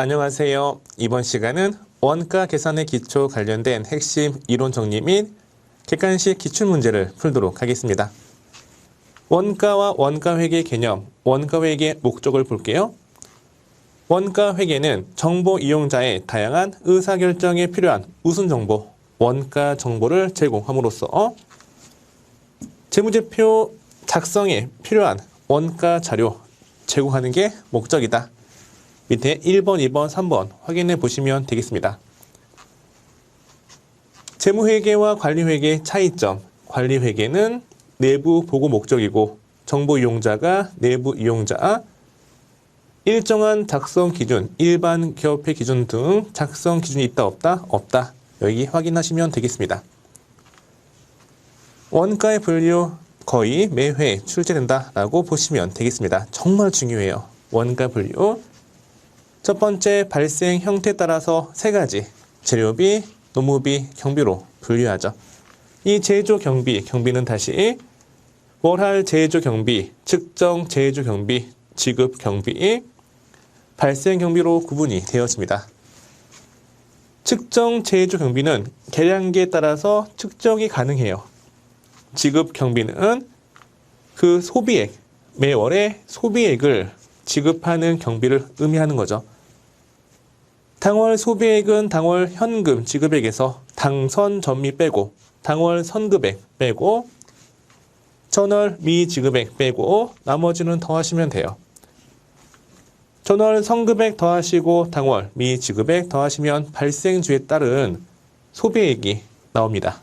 안녕하세요. 이번 시간은 원가 계산의 기초 관련된 핵심 이론 정리 및 객관식 기출 문제를 풀도록 하겠습니다. 원가와 원가 회계 개념, 원가 회계 목적을 볼게요. 원가 회계는 정보 이용자의 다양한 의사결정에 필요한 우선 정보, 원가 정보를 제공함으로써 재무제표 작성에 필요한 원가 자료 제공하는 게 목적이다. 밑에 1번, 2번, 3번 확인해 보시면 되겠습니다. 재무회계와 관리회계 차이점. 관리회계는 내부 보고 목적이고 정보 이용자가 내부 이용자, 일정한 작성 기준, 일반 기업회 기준 등 작성 기준이 있다 없다? 없다. 여기 확인하시면 되겠습니다. 원가의 분류 거의 매회 출제된다 라고 보시면 되겠습니다. 정말 중요해요. 원가 분류. 첫 번째 발생 형태에 따라서 세 가지 재료비, 노무비, 경비로 분류하죠. 이 제조 경비, 경비는 다시 월할 제조 경비, 측정 제조 경비, 지급 경비, 발생 경비로 구분이 되었습니다. 측정 제조 경비는 계량기에 따라서 측정이 가능해요. 지급 경비는 그 소비액, 매월의 소비액을 지급하는 경비를 의미하는 거죠. 당월 소비액은 당월 현금 지급액에서 당선 전미 빼고 당월 선급액 빼고 전월 미지급액 빼고 나머지는 더하시면 돼요. 전월 선급액 더하시고 당월 미지급액 더하시면 발생주에 따른 소비액이 나옵니다.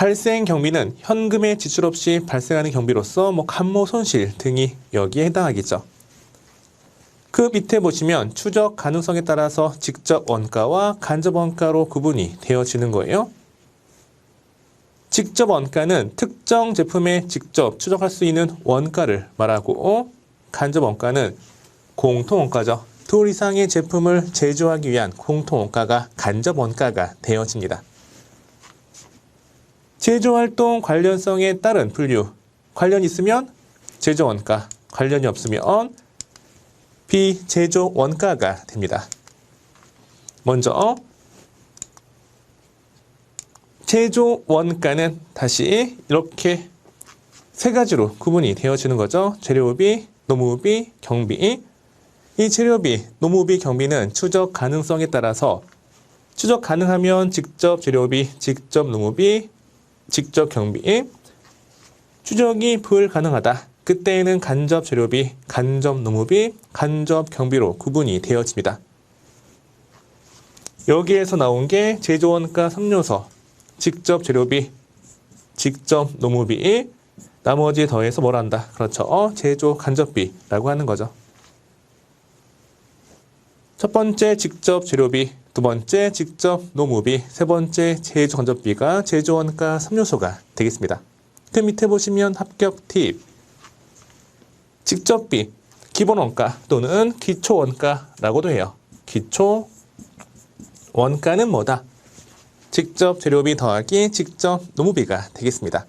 발생 경비는 현금의 지출 없이 발생하는 경비로서 뭐 감모 손실 등이 여기에 해당하겠죠. 그 밑에 보시면 추적 가능성에 따라서 직접 원가와 간접 원가로 구분이 되어지는 거예요. 직접 원가는 특정 제품에 직접 추적할 수 있는 원가를 말하고 간접 원가는 공통 원가죠. 둘 이상의 제품을 제조하기 위한 공통 원가가 간접 원가가 되어집니다. 제조활동 관련성에 따른 분류. 관련 있으면 제조 원가, 관련이 없으면 비제조 원가가 됩니다. 먼저 제조 원가는 다시 이렇게 세 가지로 구분이 되어지는 거죠. 재료비, 노무비, 경비. 이 재료비, 노무비, 경비는 추적 가능성에 따라서 추적 가능하면 직접 재료비, 직접 노무비, 직접 경비, 추적이 불가능하다. 그때에는 간접 재료비, 간접 노무비, 간접 경비로 구분이 되어집니다. 여기에서 나온 게 제조원가 3요소, 직접 재료비, 직접 노무비, 나머지 더해서 뭘 한다? 그렇죠. 어, 제조 간접비라고 하는 거죠. 첫 번째 직접 재료비, 두 번째 직접 노무비, 세 번째 제조 간접비가 제조원가 3요소가 되겠습니다. 그 밑에 보시면 합격 팁. 직접비, 기본원가 또는 기초원가라고도 해요. 기초 원가는 뭐다? 직접 재료비 더하기 직접 노무비가 되겠습니다.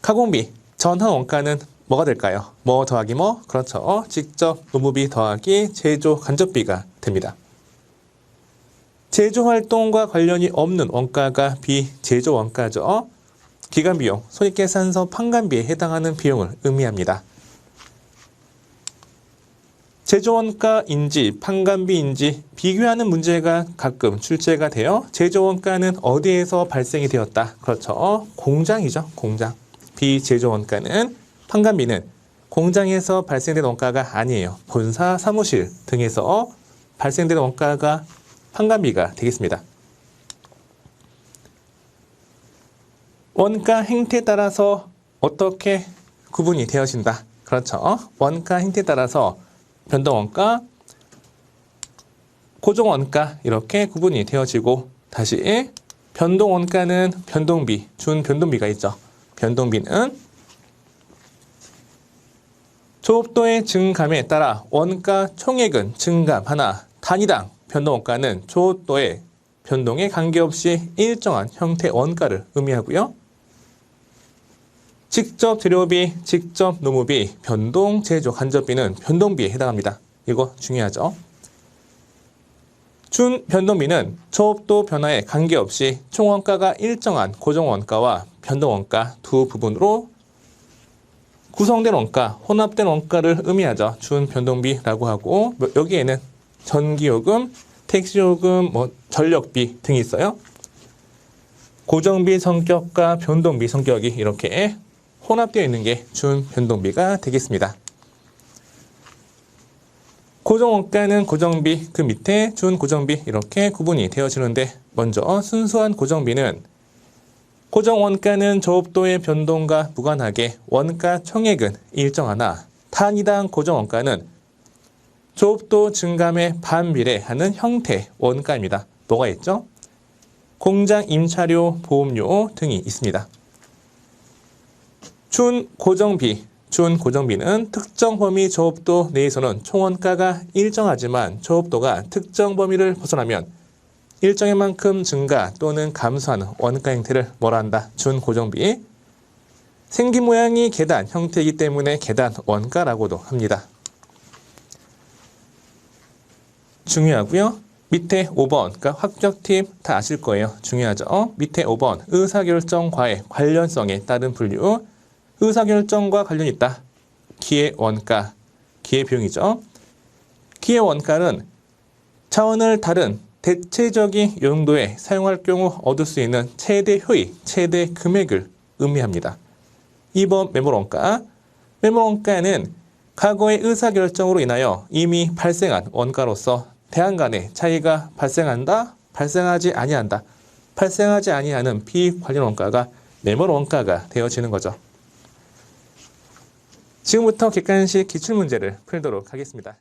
가공비, 전환 원가는 뭐가 될까요? 뭐 더하기 뭐? 그렇죠. 직접 노무비 더하기 제조 간접비가 됩니다. 제조 활동과 관련이 없는 원가가 비제조 원가죠. 기간 비용, 손익계산서 판관비에 해당하는 비용을 의미합니다. 제조원가인지 판관비인지 비교하는 문제가 가끔 출제가 되어 제조원가는 어디에서 발생이 되었다. 그렇죠. 공장이죠. 공장. 비제조원가는 판관비는 공장에서 발생된 원가가 아니에요. 본사, 사무실 등에서 발생된 원가가 판관비가 되겠습니다. 원가 행태에 따라서 어떻게 구분이 되어진다. 그렇죠. 원가 행태에 따라서 변동원가, 고정원가 이렇게 구분이 되어지고 다시 변동원가는 변동비, 준 변동비가 있죠. 변동비는 조업도의 증감에 따라 원가 총액은 증감하나 단위당 변동 원가는 조업도의 변동에 관계없이 일정한 형태 원가를 의미하고요. 직접 재료비, 직접 노무비, 변동 제조 간접비는 변동비에 해당합니다. 이거 중요하죠. 준 변동비는 초업도 변화에 관계없이 총원가가 일정한 고정원가와 변동원가 두 부분으로 구성된 원가, 혼합된 원가를 의미하죠. 준 변동비라고 하고 뭐 여기에는 전기요금, 택시요금, 뭐 전력비 등이 있어요. 고정비 성격과 변동비 성격이 이렇게 혼합되어 있는 게 준 변동비가 되겠습니다. 고정원가는 고정비 그 밑에 준 고정비 이렇게 구분이 되어지는데 먼저 순수한 고정비는 고정원가는 저업도의 변동과 무관하게 원가 총액은 일정하나 단위당 고정원가는 저업도 증감에 반비례하는 형태 원가입니다. 뭐가 있죠? 공장 임차료, 보험료 등이 있습니다. 준 고정비, 준 고정비는 특정 범위 저업도 내에서는 총원가가 일정하지만 저업도가 특정 범위를 벗어나면 일정의 만큼 증가 또는 감소하는 원가 형태를 뭐라 한다? 준 고정비. 생긴 모양이 계단 형태이기 때문에 계단 원가라고도 합니다. 중요하고요. 밑에 5번, 그러니까 합격 팁 다 아실 거예요. 중요하죠. 밑에 5번, 의사결정과의 관련성에 따른 분류. 의사결정과 관련이 있다. 기회 원가, 기회 비용이죠. 기회 원가는 차원을 다른 대체적인 용도에 사용할 경우 얻을 수 있는 최대 효익, 최대 금액을 의미합니다. 2번 매몰원가. 매몰원가는 과거의 의사결정으로 인하여 이미 발생한 원가로서 대안 간의 차이가 발생한다, 발생하지 아니한다. 발생하지 아니하는 비익 관련 원가가 매몰 원가가 되어지는 거죠. 지금부터 객관식 기출문제를 풀도록 하겠습니다.